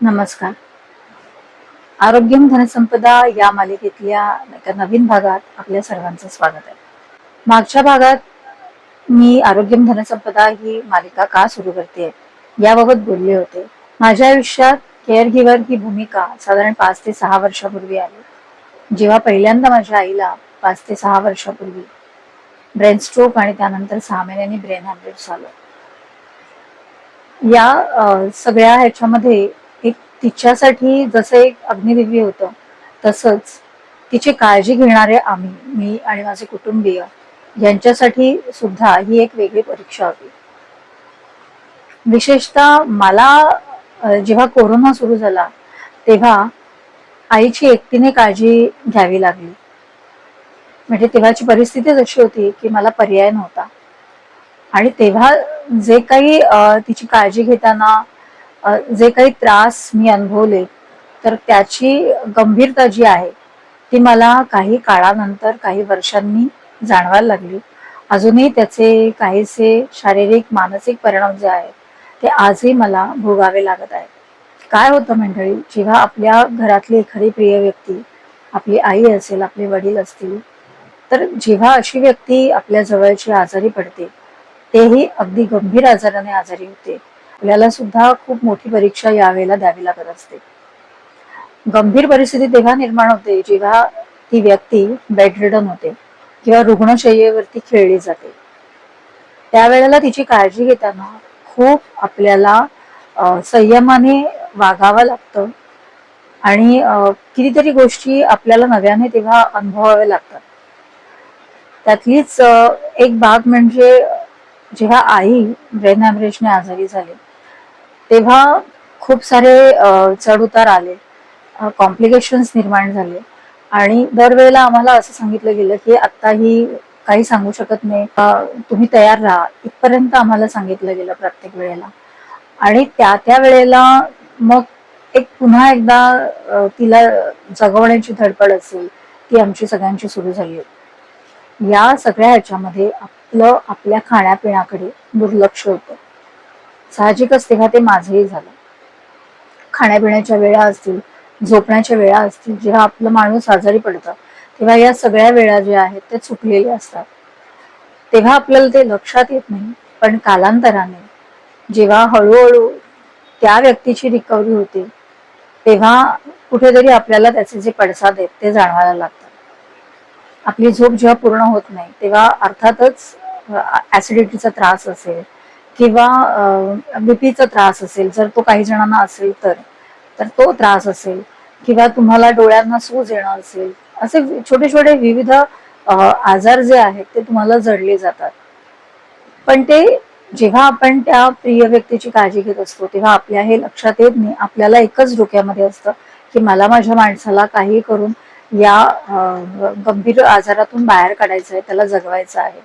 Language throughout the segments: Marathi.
नमस्कार. आरोग्यम धनसंपदा या मालिकेतल्या एका नवीन भागात आपल्या सर्वांचं स्वागत आहे. मागच्या भागात मी आरोग्यम धनसंपदा ही मालिका का सुरू करते याबाबत बोलले होते. माझ्या आयुष्यात केअर गिव्हर ही भूमिका साधारण पाच ते सहा वर्षापूर्वी आली. जेव्हा पहिल्यांदा माझ्या आईला पाच ते सहा वर्षापूर्वी ब्रेन स्ट्रोक आणि त्यानंतर सहा महिन्यांनी ब्रेन हॅमरेज झालं. या सगळ्या ह्याच्यामध्ये तिच्यासाठी जसं एक अग्निदिव्य होतं तसंच तिची काळजी घेणारे आम्ही मी आणि माझे कुटुंबीय यांच्यासाठी सुद्धा ही एक वेगळी परीक्षा होती विशेषतः मला जेव्हा कोरोना सुरू झाला तेव्हा आईची एकटीने काळजी घ्यावी लागली. म्हणजे तेव्हाची परिस्थितीच अशी होती की मला पर्याय नव्हता. आणि तेव्हा जे काही तिची काळजी घेताना जे काही त्रास मी अनुभवले तर त्याची गंभीरता जी आहे ती मला काही काळानंतर काही वर्षांनी जाणवायला लागली. अजूनही त्याचे काहीसे शारीरिक मानसिक परिणाम जे आहेत ते आजही मला भोगावे लागत आहेत. काय होतं मंडळी जेव्हा आपल्या घरातली एखादी प्रिय व्यक्ती आपली आई असेल आपले वडील असतील तर जेव्हा अशी व्यक्ती आपल्या जवळची आजारी पडते तेही अगदी गंभीर आजाराने आजारी होते. आपल्याला सुद्धा खूप मोठी परीक्षा यावेळेला द्यावी लागत असते. गंभीर परिस्थिती तेव्हा निर्माण होते जेव्हा ती व्यक्ती बेडरिडन होते किंवा रुग्णशय्येवरती खेळली जाते. त्यावेळेला तिची काळजी घेताना खूप आपल्याला संयमाने वागावं लागतं आणि कितीतरी गोष्टी आपल्याला नव्याने तेव्हा अनुभवाव्या लागतात. त्यातलीच एक बाब म्हणजे जेव्हा आई ब्रेन हॅमरेजने आजारी झाली तेव्हा खूप सारे चढउतार आले. कॉम्प्लिकेशन्स निर्माण झाले. आणि दरवेळेला आम्हाला असं सांगितलं गेलं की आत्ताही काही सांगू शकत नाही. तुम्ही तयार राहा. इथपर्यंत आम्हाला सांगितलं गेलं प्रत्येक वेळेला. आणि त्या त्या वेळेला मग एक पुन्हा एकदा तिला जगवण्याची धडपड असेल ती आमची सगळ्यांची सुरू झाली. होती या सगळ्या ह्याच्यामध्ये आपलं आपल्या खाण्यापिण्याकडे दुर्लक्ष होतं. साहजिकच तेव्हा ते माझंही झालं. खाण्यापिण्याच्या वेळा असतील झोपण्याच्या वेळा असतील जेव्हा आपलं माणूस आजारी पडतं तेव्हा या सगळ्या वेळा ज्या आहेत त्या चुकलेल्या असतात. तेव्हा आपल्याला ते लक्षात येत नाही पण कालांतराने जेव्हा हळूहळू त्या व्यक्तीची रिकव्हरी होते तेव्हा कुठेतरी आपल्याला त्याचे जे पडसाद आहेत ते जाणवायला लागतात. आपली झोप जेव्हा पूर्ण होत नाही तेव्हा अर्थातच ऍसिडिटीचा त्रास असेल किंवा बीपीचा त्रास असेल जर तो काही जणांना असेल तर तर तो त्रास असेल किंवा तुम्हाला डोळ्यांना सूज येणं असेल असे छोटे छोटे विविध आजार जे आहेत ते तुम्हाला जडले जातात. पण ते जेव्हा आपण त्या प्रिय व्यक्तीची काळजी घेत असतो तेव्हा आपल्या हे लक्षात येत नाही. आपल्याला एकच डोक्यामध्ये असतं की मला माझ्या माणसाला काही करून या गंभीर आजारातून बाहेर काढायचं आहे त्याला जगवायचं आहे.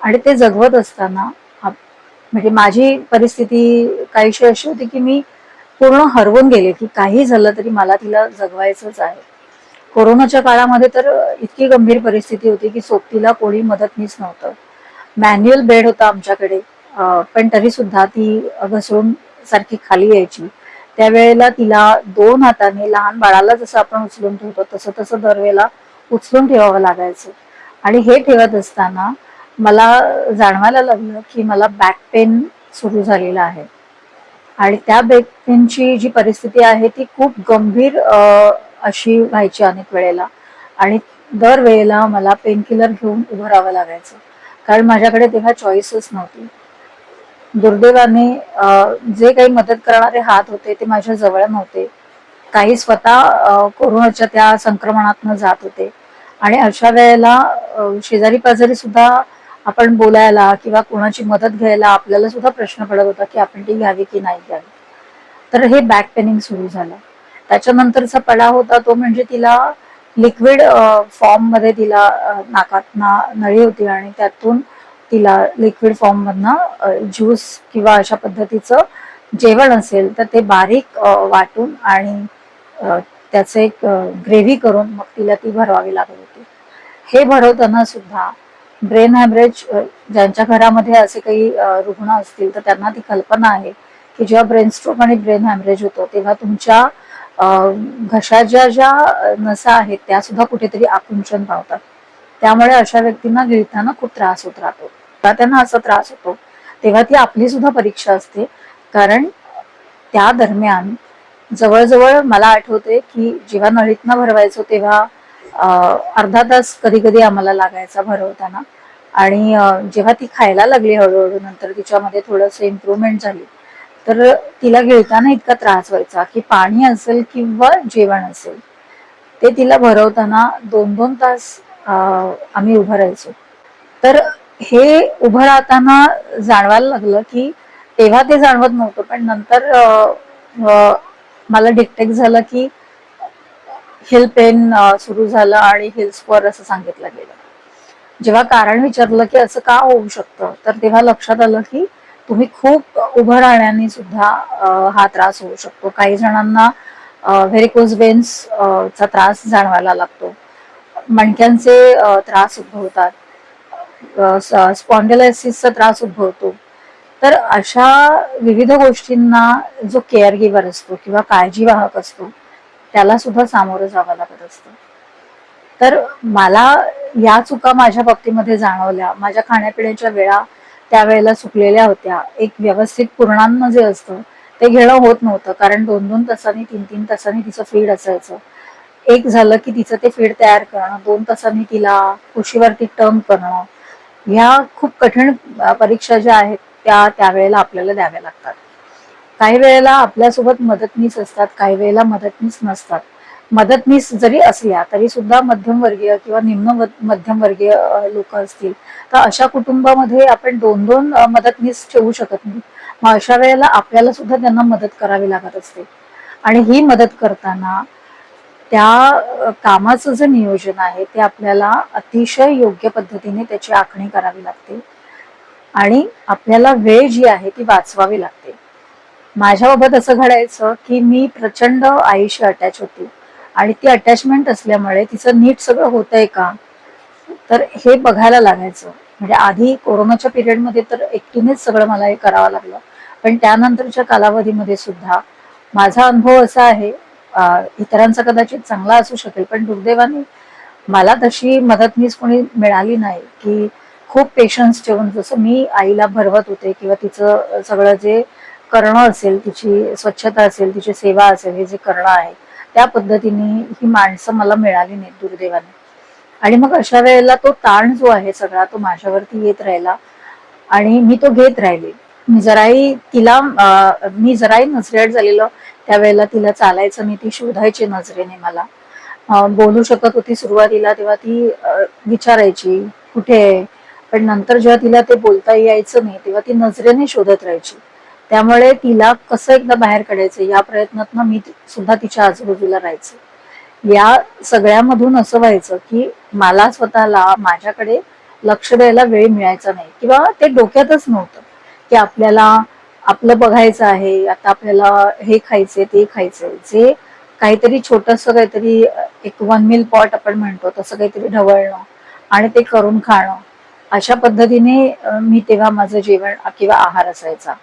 आणि ते जगवत असताना म्हणजे माझी परिस्थिती काहीशी अशी होती की मी पूर्ण हरवून गेले की काही झालं तरी मला तिला जगवायचंच आहे. कोरोनाच्या काळामध्ये तर इतकी गंभीर परिस्थिती होती की सोबतीला कोणी मदतनीस नव्हतं. मॅन्युअल बेड होता आमच्याकडे पण तरी सुद्धा ती घसरून सारखी खाली यायची. त्यावेळेला तिला दोन हाताने लहान बाळाला जसं आपण उचलून ठेवतो तसं तसं दरवेळेला उचलून ठेवावं लागायचं. आणि हे ठेवत असताना मला जाणवायला लागलं की मला बॅक पेन सुरू झालेला आहे. आणि त्या बॅक पेनची जी परिस्थिती आहे ती खूप गंभीर अशी व्हायची अनेक वेळेला. आणि दर वेळेला मला पेनकिलर घेऊन उभं राहावं लागायचं. कारण माझ्याकडे तेव्हा चॉईसच नव्हती. दुर्दैवाने जे काही मदत करणारे हात होते ते माझ्या जवळ नव्हते. काही स्वतः कोरोनाच्या त्या संक्रमणातनं जात होते. आणि अशा वेळेला शेजारी पाजारी सुद्धा आपण बोलायला किंवा कोणाची मदत घ्यायला आपल्याला सुद्धा प्रश्न पडत होता की आपण ती घ्यावी की नाही घ्यावी. तर हे बॅक पेनिंग सुरू झालं. त्याच्यानंतरचा पडा होता तो म्हणजे तिला लिक्विड फॉर्ममध्ये तिला नाकात ना- नळी होती आणि त्यातून तिला लिक्विड फॉर्म मधनं ज्यूस किंवा अशा पद्धतीचं जेवण असेल तर ते बारीक वाटून आणि त्याचं एक ग्रेव्ही करून मग तिला ती भरवावी लागत होती. हे भरवताना सुद्धा ब्रेन हॅमरेज ज्यांच्या घरामध्ये असे काही रुग्ण असतील तर त्यांना ती कल्पना आहे की जेव्हा ब्रेन स्ट्रोक आणि ब्रेन हॅमरेज होतो तेव्हा तुमच्या घशाच्या ज्या नसा आहेत त्या सुद्धा कुठेतरी आकुंचन पावतात. त्यामुळे अशा व्यक्तींना गिळताना खूप त्रास होत राहतो. त्यांना असा त्रास होतो तेव्हा ती आपली सुद्धा परीक्षा असते. कारण त्या दरम्यान जवळजवळ मला आठवते की जेव्हा नळीतनं भरवायचो तेव्हा अर्धा तास कधी कधी आम्हाला लागायचा भरवताना. आणि जेव्हा ती खायला लागली हळूहळू नंतर तिच्यामध्ये थोडंसं इम्प्रूव्हमेंट झाली. तर तिला गिळताना इतका त्रास व्हायचा की पाणी असेल किंवा जेवण असेल ते तिला भरवताना दोन दोन तास आम्ही उभं राहायचो. तर हे उभं राहताना जाणवायला लागलं की तेव्हा ते जाणवत नव्हतं पण नंतर मला डिटेक्ट झालं की हिल पेन सुरू झालं आणि हिल स्कोअर असं सांगितलं गेलं. जेव्हा कारण विचारलं की असं का होऊ शकतं तर तेव्हा लक्षात आलं की तुम्ही खूप उभं राहण्याने सुद्धा हा त्रास होऊ शकतो. काही जणांना व्हेरिकोज वेन्स चा त्रास जाणवायला लागतो. मणक्यांचे त्रास उद्भवतात. स्पॉन्डिलायसिसचा त्रास उद्भवतो. तर अशा विविध गोष्टींना जो केअर गिव्हर असतो किंवा काळजीवाहक असतो त्याला सुद्धा सामोरं जावं लागत असतं. तर मला या चुका माझ्या बाबतीमध्ये जाणवल्या. माझ्या खाण्यापिण्याच्या वेळा त्यावेळेला चुकलेल्या होत्या. एक व्यवस्थित पूर्णांन जे असतं ते घेणं होत नव्हतं. कारण दोन दोन तासांनी तीन तीन तासांनी तिचं फीड असायचं. एक झालं की तिचं ते फीड तयार करणं दोन तासांनी तिला कुशीवरती टर्म करणं. ह्या खूप कठीण परीक्षा ज्या आहेत त्या त्यावेळेला आपल्याला द्याव्या लागतात. काही वेळेला आपल्यासोबत मदतनीस असतात काही वेळेला मदतनीस नसतात. मदतनीस जरी असल्या तरी सुद्धा मध्यमवर्गीय किंवा निम्न मध्यमवर्गीय लोक असतील. तर अशा कुटुंबामध्ये आपण दोन दोन मदतनीस ठेवू शकत नाही. मग अशा वेळेला आपल्याला सुद्धा त्यांना मदत करावी लागत असते. आणि ही मदत करताना त्या कामाचं जे नियोजन आहे ते आपल्याला अतिशय योग्य पद्धतीने त्याची आखणी करावी लागते. आणि आपल्याला वेळ जी आहे ती वाचवावी लागते. माझ्या बाबत असं घडायचं की मी प्रचंड आईशी अटॅच होती. आणि ती अटॅचमेंट असल्यामुळे तिचं नीट सगळं होतंय का? तर हे बघायला लागायचं. म्हणजे आधी कोरोनाच्या पिरियडमध्ये तर एकटीनेच सगळं मला हे करावं लागलं. पण त्यानंतरच्या कालावधीमध्ये सुद्धा माझा अनुभव असा आहे इतरांचा कदाचित चांगला असू शकेल पण दुर्दैवाने मला तशी मदतनीस कोणी मिळाली नाही की खूप पेशन्स ठेवून जसं मी आईला भरवत होते किंवा तिचं सगळं जे करणं असेल तिची स्वच्छता असेल तिची सेवा असेल हे जे करणं आहे त्या पद्धतीने ही माणसं मला मिळाली नाहीत दुर्दैवाने. आणि मग अशा वेळेला तो ताण जो आहे सगळा तो माझ्यावरती येत राहिला आणि मी तो घेत राहिले. मी जराही तिला मी जराही नजरेट झालेलं त्यावेळेला तिला चालायचं नाही ती शोधायची नजरेने मला. बोलू शकत होती सुरुवातीला तेव्हा ती विचारायची कुठे आहे? पण नंतर जेव्हा तिला ते बोलता यायचं नाही तेव्हा ती नजरेने शोधत राहायची. त्यामुळे तिला कसं एकदा बाहेर काढायचं या प्रयत्नातनं मी सुद्धा तिच्या आजूबाजूला राहायचे. या सगळ्यामधून असं व्हायचं की मला स्वतःला माझ्याकडे लक्ष द्यायला वेळ मिळायचा नाही. किंवा ते डोक्यातच नव्हतं की आपल्याला आपलं बघायचं आहे आता आपल्याला हे खायचंय ते खायचंय. जे काहीतरी छोटस काहीतरी एक वन मिल पॉट आपण म्हणतो तसं काहीतरी ढवळणं आणि ते करून खाणं. अशा पद्धतीने मी तेव्हा माझं जेवण किंवा आहार असायचा.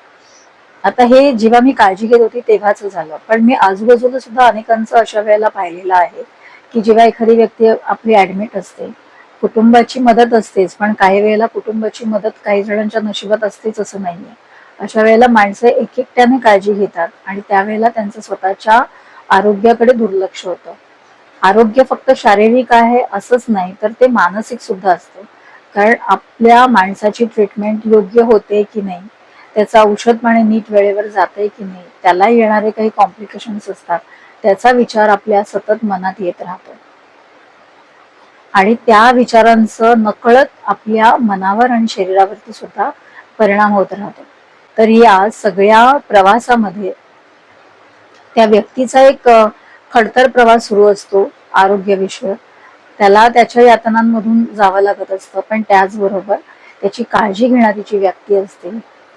आता हे जेव्हा मी काळजी घेत होती तेव्हाच झालं. पण मी आजूबाजूला सुद्धा अनेकांचं अशा वेळेला पाहिलेलं आहे की जेव्हा एखादी व्यक्ती आपली ऍडमिट असते कुटुंबाची मदत असतेच पण काही वेळेला कुटुंबाची मदत काही जणांच्या नशिबात असतेच असं नाहीये. अशा वेळेला माणसं एक एकट्याने काळजी घेतात आणि त्यावेळेला त्यांचं स्वतःच्या आरोग्याकडे दुर्लक्ष होतं. आरोग्य फक्त शारीरिक आहे असंच नाही तर ते मानसिक सुद्धा असतं. कारण आपल्या माणसाची ट्रीटमेंट योग्य होते की नाही त्याचं औषध पाणी नीट वेळेवर जाते की नाही त्याला येणारे काही कॉम्प्लिकेशन्स असतात त्याचा विचार आपल्या सतत मनात येत राहतो. आणि त्या विचारांचं नकळत आपल्या मनावर आणि शरीरावरती सुद्धा परिणाम होत राहतो. तर या सगळ्या प्रवासामध्ये त्या व्यक्तीचा एक खडतर प्रवास सुरू असतो आरोग्यविषयक त्याला त्याच्या यातनांमधून जावं लागत असतं पण त्याचबरोबर त्याची काळजी घेणारी जी व्यक्ती असते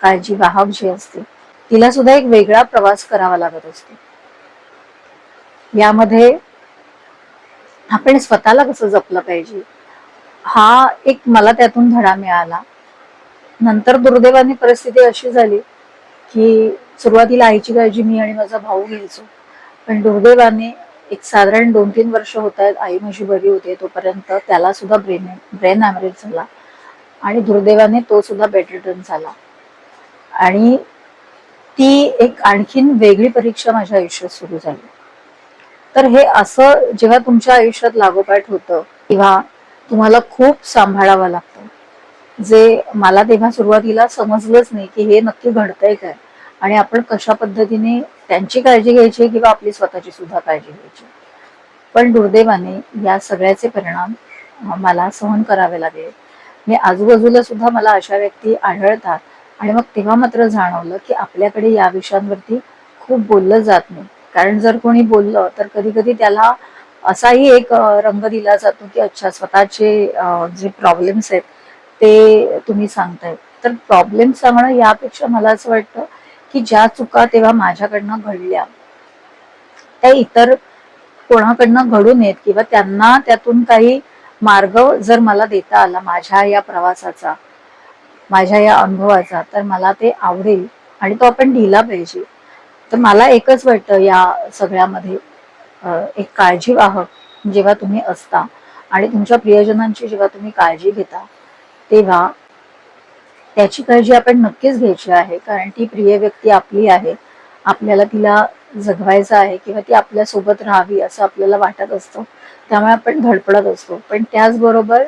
काळजी वाहक जी असते तिला सुद्धा एक वेगळा प्रवास करावा लागत असतो. यामध्ये आपण स्वतःला कसं जपलं पाहिजे हा एक मला त्यातून धडा मिळाला. नंतर दुर्दैवाने परिस्थिती अशी झाली की सुरुवातीला आईची काळजी मी आणि माझा भाऊ घ्यायचो. पण दुर्दैवाने एक साधारण दोन तीन वर्ष होत आहेत आई माझी बरी होते तोपर्यंत त्याला सुद्धा ब्रेन ब्रेन ॲमरेज झाला. आणि दुर्दैवाने तो सुद्धा बेडरिटन झाला. आणि ती एक आणखीन वेगळी परीक्षा माझ्या आयुष्यात सुरू झाली. तर हे असं जेव्हा तुमच्या आयुष्यात लागोपाठ होतं तेव्हा तुम्हाला खूप सांभाळावं लागतं. जे मला तेव्हा सुरुवातीला समजलंच नाही की हे नक्की घडतंय काय आणि आपण कशा पद्धतीने त्यांची काळजी घ्यायची किंवा आपली स्वतःची सुद्धा काळजी घ्यायची. पण दुर्दैवाने या सगळ्याचे परिणाम मला सहन करावे लागले. मी आजूबाजूला सुद्धा मला अशा व्यक्ती आढळतात आणि मग तेव्हा मात्र जाणवलं की आपल्याकडे या विषयांवरती खूप बोललं जात नाही. कारण जर कोणी बोललं तर कधी कधी त्याला असाही एक रंग दिला जातो की अच्छा स्वतःचे जे प्रॉब्लेम्स आहेत ते तुम्ही सांगताय. तर प्रॉब्लेम सांगणं यापेक्षा मला असं वाटतं की ज्या चुका तेव्हा माझ्याकडनं घडल्या त्या इतर कोणाकडनं घडू नयेत किंवा त्यांना त्यातून काही मार्ग जर मला देता आला माझ्या या प्रवासाचा माझ्या या अनुभवाचा तर मला ते आवडेल आणि तो आपण लिहिला पाहिजे. तर मला एकच वाटतं या सगळ्यामध्ये एक काळजीवाहक जेव्हा तुम्ही असता आणि तुमच्या प्रियजनांची जेव्हा तुम्ही काळजी घेता तेव्हा त्याची काळजी आपण नक्कीच घ्यायची आहे कारण ती प्रिय व्यक्ती आपली आहे. आपल्याला तिला जगवायचं आहे किंवा ती आपल्यासोबत राहावी असं आपल्याला वाटत असतं. त्यामुळे आपण धडपडत असतो. पण त्याचबरोबर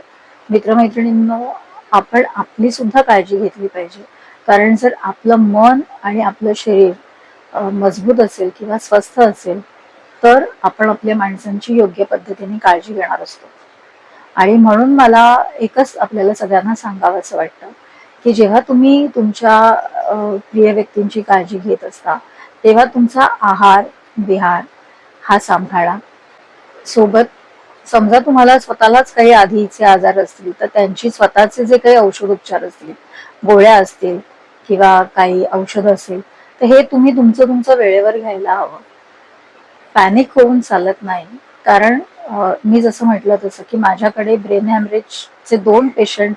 मित्रमैत्रिणींना आपण आपली सुद्धा काळजी घेतली पाहिजे. कारण जर आपलं मन आणि आपलं शरीर मजबूत असेल किंवा स्वस्थ असेल तर आपण आपल्या माणसांची योग्य पद्धतीने काळजी घेणार असतो. आणि म्हणून मला एकच आपल्याला सगळ्यांना सांगावं असं वाटतं की जेव्हा तुम्ही तुमच्या प्रिय व्यक्तींची काळजी घेत असता तेव्हा तुमचा आहार विहार हा सांभाळा. सोबत समजा तुम्हाला स्वतःलाच काही आधीचे आजार असतील तर त्यांची स्वतःचे जे काही औषधोपचार असतील गोळ्या असतील किंवा काही औषध असेल तर हे तुम्ही तुमचं तुमचं वेळेवर घ्यायला हवं. पॅनिक होऊन चालत नाही. कारण मी जसं म्हटलं तसं की माझ्याकडे ब्रेन हॅमरेजचे दोन पेशंट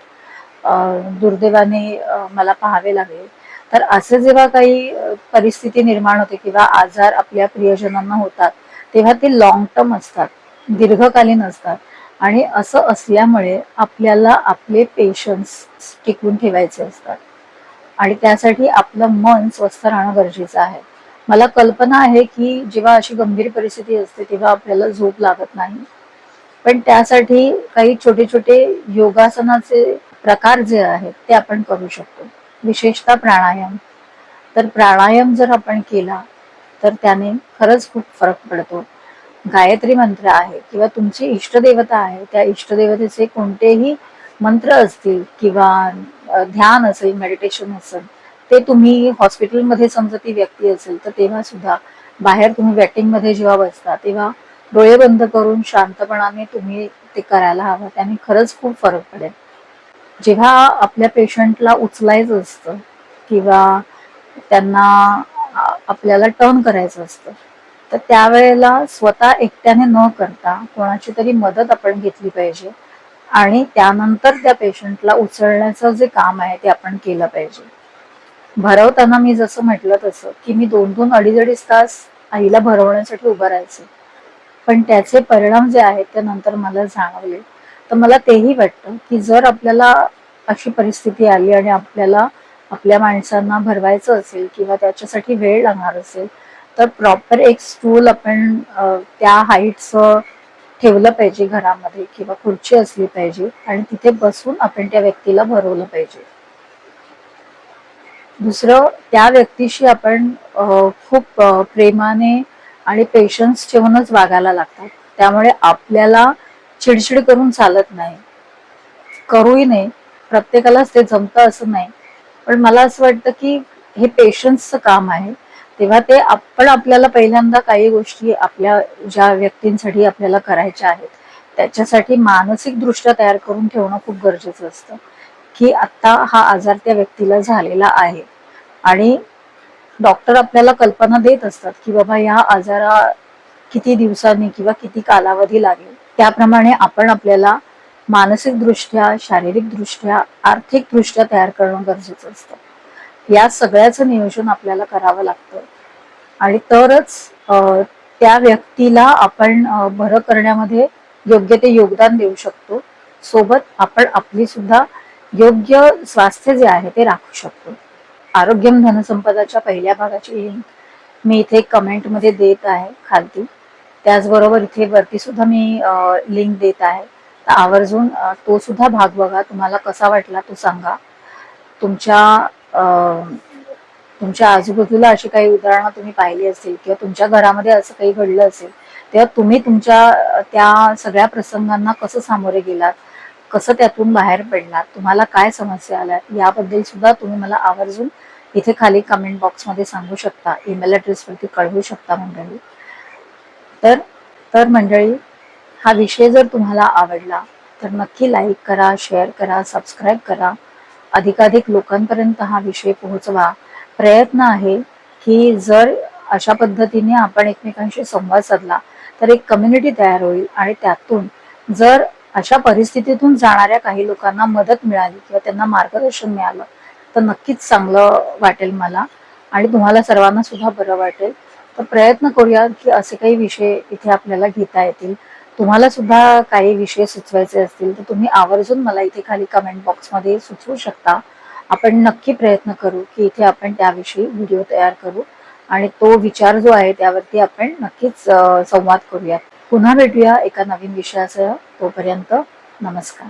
दुर्दैवाने मला पाहावे लागले. तर असे जेव्हा काही परिस्थिती निर्माण होते किंवा आजार आपल्या प्रियजनांना होतात तेव्हा ते लॉंग टर्म असतात. दीर्घकालीन असतात. आणि असं असल्यामुळे आपल्याला आपले पेशन्स टिकवून ठेवायचे असतात. आणि त्यासाठी आपलं मन स्वस्थ राहणं गरजेचं आहे. मला कल्पना आहे की जेव्हा अशी गंभीर परिस्थिती असते तेव्हा आपल्याला झोप लागत नाही. पण त्यासाठी काही छोटे छोटे योगासनाचे प्रकार जे आहेत ते आपण करू शकतो. विशेषतः प्राणायाम. तर प्राणायाम जर आपण केला तर त्याने खरंच खूप फरक पडतो. गायत्री मंत्र आहे किंवा तुमची इष्टदेवता आहे त्या इष्टदेवतेचे कोणतेही मंत्र असतील किंवा ध्यान असेल मेडिटेशन असेल ते तुम्ही हॉस्पिटलमध्ये समजा ती व्यक्ती असेल तर तेव्हा सुद्धा बाहेर तुम्ही वेटिंगमध्ये जेव्हा बसता तेव्हा डोळे बंद करून शांतपणाने तुम्ही ते करायला हवं. त्याने खरंच खूप फरक पडेल. जेव्हा आपल्या पेशंटला उचलायचं असतं किंवा त्यांना आपल्याला टर्न करायचं असतं तर त्यावेळेला स्वतः एकट्याने न करता कोणाची तरी मदत आपण घेतली पाहिजे आणि त्यानंतर त्या पेशंटला उचलण्याचं जे काम आहे ते आपण केलं पाहिजे. भरवताना मी जसं म्हटलं तसं की मी दोन दोन अडीच अडीच तास आईला भरवण्यासाठी उभं राहायचे. पण त्याचे परिणाम जे आहेत ते नंतर मला जाणवले. तर मला तेही वाटतं की जर आपल्याला अशी परिस्थिती आली आणि आपल्याला आपल्या माणसांना भरवायचं असेल किंवा त्याच्यासाठी वेळ लागणार असेल तर प्रॉपर एक स्टूल आपण त्या हाईटचं ठेवलं पाहिजे घरामध्ये किंवा खुर्ची असली पाहिजे आणि तिथे बसून आपण त्या व्यक्तीला भरवलं पाहिजे. दुसरं त्या व्यक्तीशी आपण खूप प्रेमाने आणि पेशन्स ठेवूनच वागायला लागतात. त्यामुळे आपल्याला चिडचिड करून चालत नाही. करूही नाही. प्रत्येकालाच ते जमतं असं नाही. पण मला असं वाटतं की हे पेशन्सचं काम आहे. तेव्हा ते आपण आपल्याला पहिल्यांदा काही गोष्टी आपल्या ज्या व्यक्तींसाठी आपल्याला करायच्या आहेत त्याच्यासाठी मानसिक दृष्ट्या तयार करून ठेवणं खूप गरजेचं असतं. की आत्ता हा आजार त्या व्यक्तीला झालेला आहे. आणि डॉक्टर आपल्याला कल्पना देत असतात की बाबा या आजारा किती दिवसांनी किंवा किती कालावधी लागेल. त्याप्रमाणे आपण आपल्याला मानसिक दृष्ट्या शारीरिक दृष्ट्या आर्थिक दृष्ट्या तयार करणं गरजेचं असतं. या सगळ्याचं नियोजन आपल्याला करावं लागतं. आणि तरच त्या व्यक्तीला आपण बरं करण्यामध्ये योग्य ते योगदान देऊ शकतो. सोबत आपण आपली सुद्धा योग्य स्वास्थ्य जे आहे ते राखू शकतो. आरोग्यम धनसंपदाच्या पहिल्या भागाची लिंक मी इथे कमेंटमध्ये देत आहे खालती. त्याचबरोबर इथे वरती सुद्धा मी लिंक देत आहे. तर आवर्जून तो सुद्धा भाग बघा. तुम्हाला कसा वाटला तो सांगा. तुमच्या तुमच्या आजूबाजूला अशी काही उदाहरणं तुम्ही पाहिली असतील किंवा तुमच्या घरामध्ये असं काही घडलं असेल तेव्हा तुम्ही तुमच्या त्या सगळ्या प्रसंगांना कसं सामोरे गेलात? कसं त्यातून बाहेर पडलात? तुम्हाला काय समस्या आल्या? याबद्दल सुद्धा तुम्ही मला आवर्जून इथे खाली कमेंट बॉक्समध्ये सांगू शकता. ईमेल ॲड्रेसवरती कळवू शकता मंडळी. तर तर मंडळी हा विषय जर तुम्हाला आवडला तर नक्की लाईक करा शेअर करा सबस्क्राईब करा. अधिकाधिक लोकांपर्यंत हा विषय पोहोचवा. प्रयत्न आहे की जर अशा पद्धतीने आपण एकमेकांशी संवाद साधला तर एक कम्युनिटी तयार होईल आणि त्यातून जर अशा परिस्थितीतून जाणाऱ्या काही लोकांना मदत मिळाली किंवा त्यांना मार्गदर्शन मिळालं तर नक्कीच चांगलं वाटेल मला आणि तुम्हाला सर्वांना सुद्धा बरं वाटेल. तर प्रयत्न करूया की असे काही विषय इथे आपल्याला घेता येतील. तुम्हाला सुद्धा काही विषय सुचवायचे असतील तर तुम्ही आवर्जून मला इथे खाली कमेंट बॉक्समध्ये सुचवू शकता. आपण नक्की प्रयत्न करू की इथे आपण त्याविषयी व्हिडिओ तयार करू आणि तो विचार जो आहे त्यावरती आपण नक्कीच संवाद करूयात. पुन्हा भेटूया एका नवीन विषयासह. तोपर्यंत नमस्कार.